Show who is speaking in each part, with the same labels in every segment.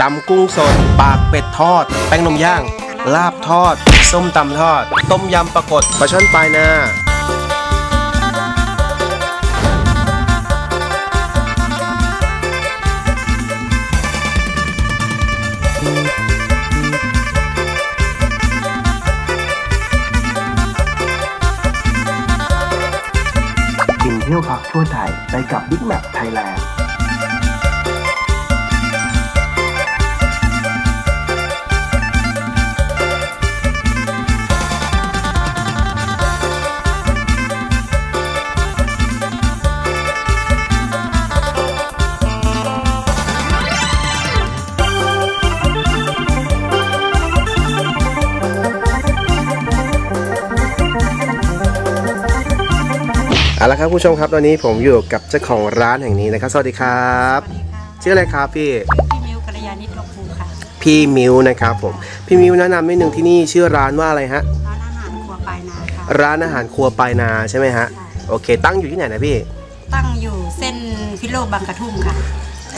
Speaker 1: ตำกุ้งสด ปากเป็ดทอด แป้งนมย่าง ลาบทอด ส้มตำทอด ต้มยำปลากดปลาช่อนปลายนา
Speaker 2: กินเที่ยวพักทั่วไทยไปกับบิ๊กแมปไทยแลนด์
Speaker 1: เอาละครับผู้ชมครับตอนนี้ผมอยู่กับเจ้าของร้านแห่งนี้นะครับ สวัสดีครับชื่ออะไรครับพี่
Speaker 3: พี่มิวกัลยาณิชลงภูค่ะ
Speaker 1: พี่มิวนะครับผมพี่มิวแนะนำนิดนึงที่นี่ชื่อร้านว่าอะไรฮะ
Speaker 3: ร้านอาหารครัวปลายนาค่ะ
Speaker 1: ร้านอาหารครัวปลายนาใช่ไหมฮะ โอเค ตั้งอยู่ที่ไหนนะพี่
Speaker 3: ตั้งอยู่เส้นพิโลกบางกระทุ่มค่ะ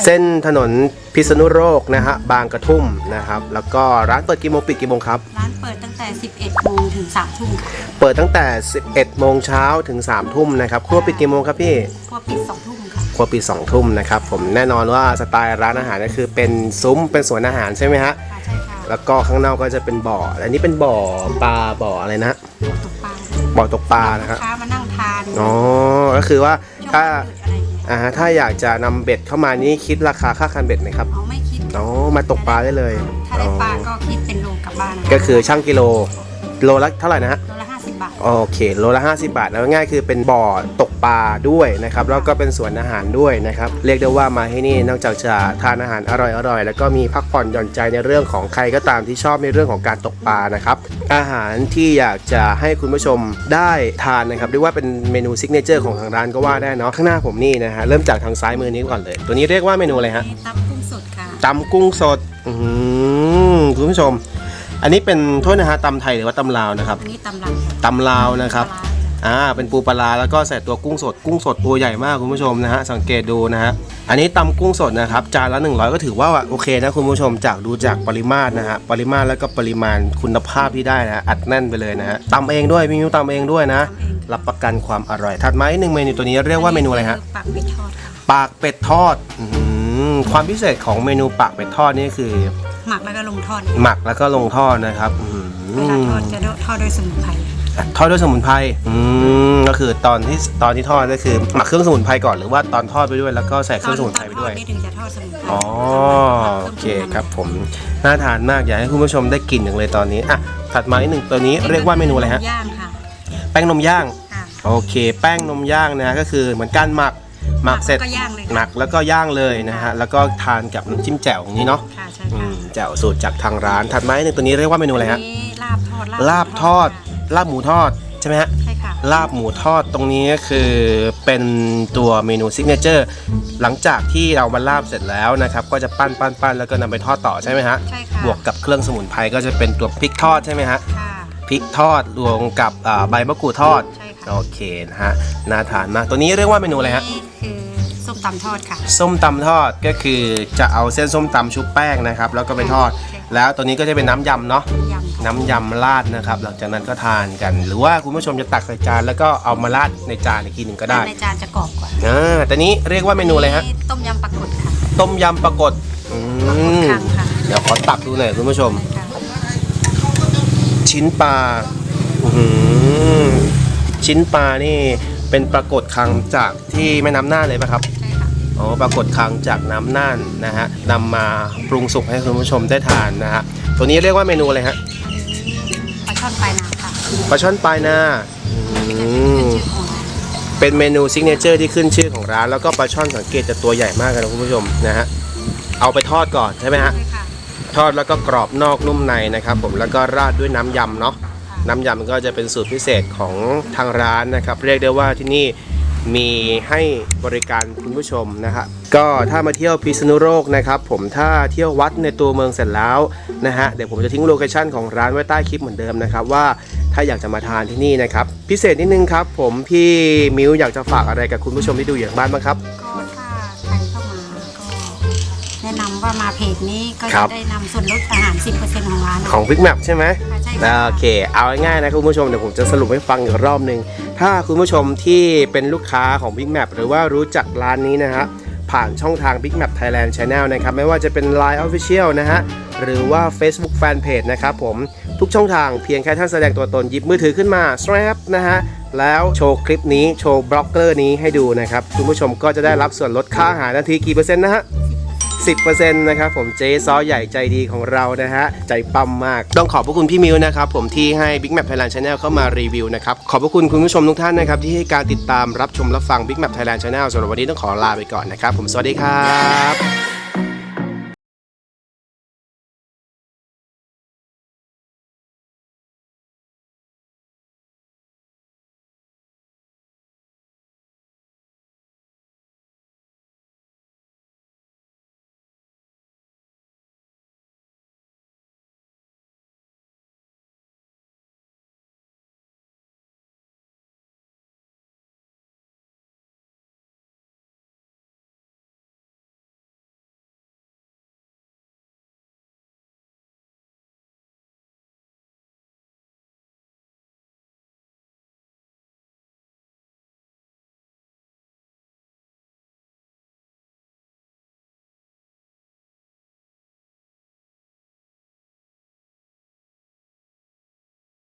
Speaker 1: เส้นถนนพิษณุโลกนะฮะบางกระทุ่มนะครับ แล้วก็ร้านเปิดกี่โมงปิดกี่โมงครับ
Speaker 3: ร้านเปิดตั้งแต่ 11โมงถึง3ทุ่มค่ะ
Speaker 1: เปิดตั้งแต่ 11 โมงเช้าถึง 3 ทุ่มนะครับครัวปิดกี่โมงครับพี่
Speaker 3: ครัวปิด2ทุ่มค่ะ
Speaker 1: ครัวปิด2ทุ่มนะครับผมแน่นอนว่าสไตล์ร้านอาหารก็คือเป็นซุ้มเป็นสวนอาหารใช่ไหมฮะ
Speaker 3: ค่ะใช่ค่ะ
Speaker 1: แล้วก็ข้างนอกก็จะเป็นบ่อ อันนี้เป็นบ่อปลาบ่ออะไรนะฮะ
Speaker 3: ตกปลา
Speaker 1: บ่อตกปลานะครับ
Speaker 3: ลูกค้ามานั่งทาน
Speaker 1: อ๋อ ก็คือว่า
Speaker 3: ช่วง
Speaker 1: ถ้า
Speaker 3: วันหยุด อะไรอย่างเงี้ย
Speaker 1: อ่าฮะถ้าอยากจะนำเบ็ดเข้ามานี่คิดราคาค่าคันเบ็ดไหมครับ
Speaker 3: เอาไม่คิด
Speaker 1: อ๋อมาตกปลาได้เลย
Speaker 3: ถ้าได้ปลา
Speaker 1: อ๋อ
Speaker 3: ก็คิดเป็นโลกลับบ้านนะะ
Speaker 1: ก็คือช่างกิโล โลละเท่าไหร่นะฮะ
Speaker 3: โลละ 50 บาท
Speaker 1: โอเคโลละ 50 บาทแล้วง่ายคือเป็นบ่อตกปลาด้วยนะครับแล้วก็เป็นสวนอาหารด้วยนะครับเรียกได้ว่ามาที่นี่นอกจากจะทานอาหารอร่อยๆ แล้วก็มีพักผ่อนหย่อนใจในเรื่องของใครก็ตามที่ชอบในเรื่องของการตกปลานะครับอาหารที่อยากจะให้คุณผู้ชมได้ทานนะครับเรียกว่าเป็นเมนูซิกเนเจอร์ของทางร้านก็ว่าได้เนาะข้างหน้าผมนี่นะฮะเริ่มจากทางซ้ายมือนี้ก่อนเลย ตัวนี้เรียกว่าเมนูอะไรฮะ
Speaker 3: นี่ตับกุ้งสดค่ะ
Speaker 1: ตำกุ้งสด อืมคุณผู้ชม อันนี้เป็นโทษนะฮะตำไทยหรือว่าตำลาวนะครับ
Speaker 3: อันนี้ตำลัง
Speaker 1: ตำลาวนะครับ
Speaker 3: ปลาร้าจ้ะ
Speaker 1: อ่าเป็นปูปลาร้าแล้วก็ใส่ตัวกุ้งสดกุ้งสดตัวใหญ่มากคุณผู้ชมนะฮะสังเกตดูนะฮะอันนี้ตำกุ้งสดนะครับจานละ 100 ก็ถือว่าโอเคนะคุณผู้ชมจากดูจากปริมาตรนะฮะปริมาตรแล้วก็ปริมาณคุณภาพที่ได้นะฮะอัดแน่นไปเลยนะฮะตำเองด้วยพี่มิวตำเองด้วยนะ
Speaker 3: ทำเอง
Speaker 1: รับประกันความอร่อย ถัดมาอีกหนึ่งเมนูตัวนี้เรียกว่าเมนูอะไรฮะ
Speaker 3: ปากเป็ดทอดค่ะ
Speaker 1: ปากเป็ดทอดอื้อหือความพิเศษของเมนูปากเป็ดทอดนี่คือ
Speaker 3: หมักแล้วก็ลงทอด
Speaker 1: หมักแล้วก็ลงทอดนะครับอื้อหือ
Speaker 3: เวลาทอดจะทอดด้วยสมุนไพร
Speaker 1: ทอดด้วยสมุนไพรอืมก็คือตอนที่ตอนที่ทอดก็คือหมักเครื่องสมุนไพรก่อนหรือว่าตอนทอดไปด้วยแล้วก็ใส่เครื่องสมุนไพรไปด้วย
Speaker 3: ตอนทอนี่ถึงจะทอดสมุนไพร
Speaker 1: อ๋อโอเคครับผมน่าทานมากอยากให้คุณผู้ชมได้กลิ่นอย่างเลยตอนนี้อะถัดมาอีกหนึ่งตัวนี้เรียกว่าเมนูอะไรฮะ
Speaker 3: ย่างค่ะ
Speaker 1: แป้งนมย่าง
Speaker 3: ค่ะ
Speaker 1: โอเค แป้งนมย่างนะก็คือเหมือนการหมักหมักเสร็จ
Speaker 3: แล้วก็ย่างเลย
Speaker 1: หมักแล้วก็ย่างเลยนะฮะแล้วก็ทานกับน้ำจิ้มแจ่วอย่างนี้เนาะ
Speaker 3: ค่ะใช่
Speaker 1: อื
Speaker 3: ค่ะ
Speaker 1: มแจ่วสูตรจากทางร้านถัดมาอีกหนึ่งตัวนี้เรียกว่าเมนูอะไรฮะ
Speaker 3: นนี้ลาบทอด
Speaker 1: ลาบทอด ลาบหมูทอดใช่ไหมฮะ
Speaker 3: ใช่ค่ะ
Speaker 1: ลาบหมูทอดตรงนี้ก็คือเป็นตัวเมนูซิกเนเจอร์หลังจากที่เรามาลาบเสร็จแล้วนะครับ ก็จะปั้นปั้นปั้นแล้วก็นำไปทอดต่อใช่ไหมฮะ
Speaker 3: ใช่ค่ะ
Speaker 1: บวกกับเครื่องสมุนไพรก็จะเป็นตัวพริกทอดใช่ไหมฮะ
Speaker 3: ค่ะ
Speaker 1: พริกทอดรวมกับอ่าใบมะกรูดทอด
Speaker 3: ใช่ค่ะ
Speaker 1: โอเคนะฮะน่าทานมากตัวนี้เรียกว่าเมนูอะไรฮะ
Speaker 3: นี่คือส้มตำทอดค่ะ
Speaker 1: ส้มตำทอดก็คือจะเอาเส้นส้มตำชุบแป้งนะครับ แล้วก็ไปทอด
Speaker 3: ใช่
Speaker 1: แล้วตัวนี้ก็จะเป็นน้ำยำเนาะ
Speaker 3: ยำค่ะ
Speaker 1: น้ำยำราดนะครับ หลังจากนั้นก็ทานกัน หรือว่าคุณผู้ชมจะตักใส่จานแล้วก็เอามาราดในจานอีกทีหนึ่งก็ได้
Speaker 3: ในจานจะกรอบกว่า
Speaker 1: อ่าแต่นี้เรียกว่าเมนูอะไรฮะ
Speaker 3: นี่ต้มยำปลากดค่ะ
Speaker 1: ต้มยำปลากดอื
Speaker 3: ปลากด
Speaker 1: ม
Speaker 3: คังค่ะ
Speaker 1: เดี๋ยวขอตักดูหน่อยคุณผู้ชม
Speaker 3: ค่ะ
Speaker 1: ชิ้นปลาอื้อหือชิ้นปลานี่เป็นปลากดคังจากที่แม่น้ำน่านเลยปะครับ
Speaker 3: ใช่ค่ะ
Speaker 1: อ๋อปลากดคังจากน้ำน่านนะฮะนำมาปรุงสุกให้คุณผู้ชมได้ทานนะฮะตัวนี้เรียกว่าเมนูอะไรฮะ
Speaker 3: ปลาช่อนปลายนาค่ะ
Speaker 1: ปลาช่อนปลายนาอืม
Speaker 3: ชื่อของร้าน
Speaker 1: เป็นเมนูซิกเนเจอร์ที่ขึ้นชื่อของร้าน แล้วก็ปลาช่อนสังเกตจะตัวใหญ่มากเลยนะคุณผู้ชมนะฮะเอาไปทอดก่อนใช่ไหมฮะ
Speaker 3: ใช่ค่ะ
Speaker 1: ทอดแล้วก็กรอบนอกนุ่มในนะครับผมแล้วก็ราดด้วยน้ำยำเนาะน้ำยำก็จะเป็นสูตรพิเศษของทางร้านนะครับ เรียกได้ว่าที่นี่มีให้บริการคุณผู้ชมนะฮะก็ถ้ามาเที่ยวพิษณุโลกนะครับ ผมถ้าเที่ยววัดในตัวเมืองเสร็จแล้วนะฮะเดี๋ยวผมจะทิ้งโลเคชั่นของร้านไว้ใต้คลิปเหมือนเดิมนะครับว่าถ้าอยากจะมาทานที่นี่นะครับ พิเศษนิดนึงครับ ผมพี่มิวอยากจะฝากอะไรกับคุณผู้ชมที่ดูอย่างบ้านบ้างครับ
Speaker 3: แนะนำว่ามาเพจนี้ก็
Speaker 1: ครั
Speaker 3: จะ
Speaker 1: บ
Speaker 3: ได้นำส่วนลดอาหาร 10%ของร้าน
Speaker 1: ของ Big Map ใช่ไหม
Speaker 3: ค่ะใช่ค่ะ
Speaker 1: โอเค เอาง่ายๆนะคุณผู้ชมเดี๋ยวผมจะสรุปให้ฟังอีกรอบหนึ่งถ้าคุณผู้ชมที่เป็นลูกค้าของ Big Map หรือว่ารู้จักร้านนี้นะฮะผ่านช่องทาง Big Map Thailand Channel นะครับ ไม่ว่าจะเป็น Line Official นะฮะ หรือว่า Facebook Fanpage นะครับผม ทุกช่องทางเพียงแค่ท่านแสดงตัวตนหยิบมือถือขึ้นมา snap นะฮะ แล้วโชว์คลิปนี้โชว์บล็อกเกอร์นี้ให้ดูนะครับ คุณผู้ชมก็จะได้รับส่วนลดค่าอาหารนาทีกี่เปอร์เซ็นต์นะฮะ 10%นะครับผมเจ๊ซอใหญ่ใจดีของเรานะฮะใจปั๊มมาก ต้องขอบพระคุณพี่มิวนะครับผมที่ให้ Big Map Thailand Channel เข้ามารีวิวนะครับขอบพระคุณคุณผู้ชมทุกท่านนะครับที่ให้การติดตามรับชมรับฟัง Big Map Thailand Channel สำหรับวันนี้ต้องขอลาไปก่อนนะครับผมสวัสดีครับ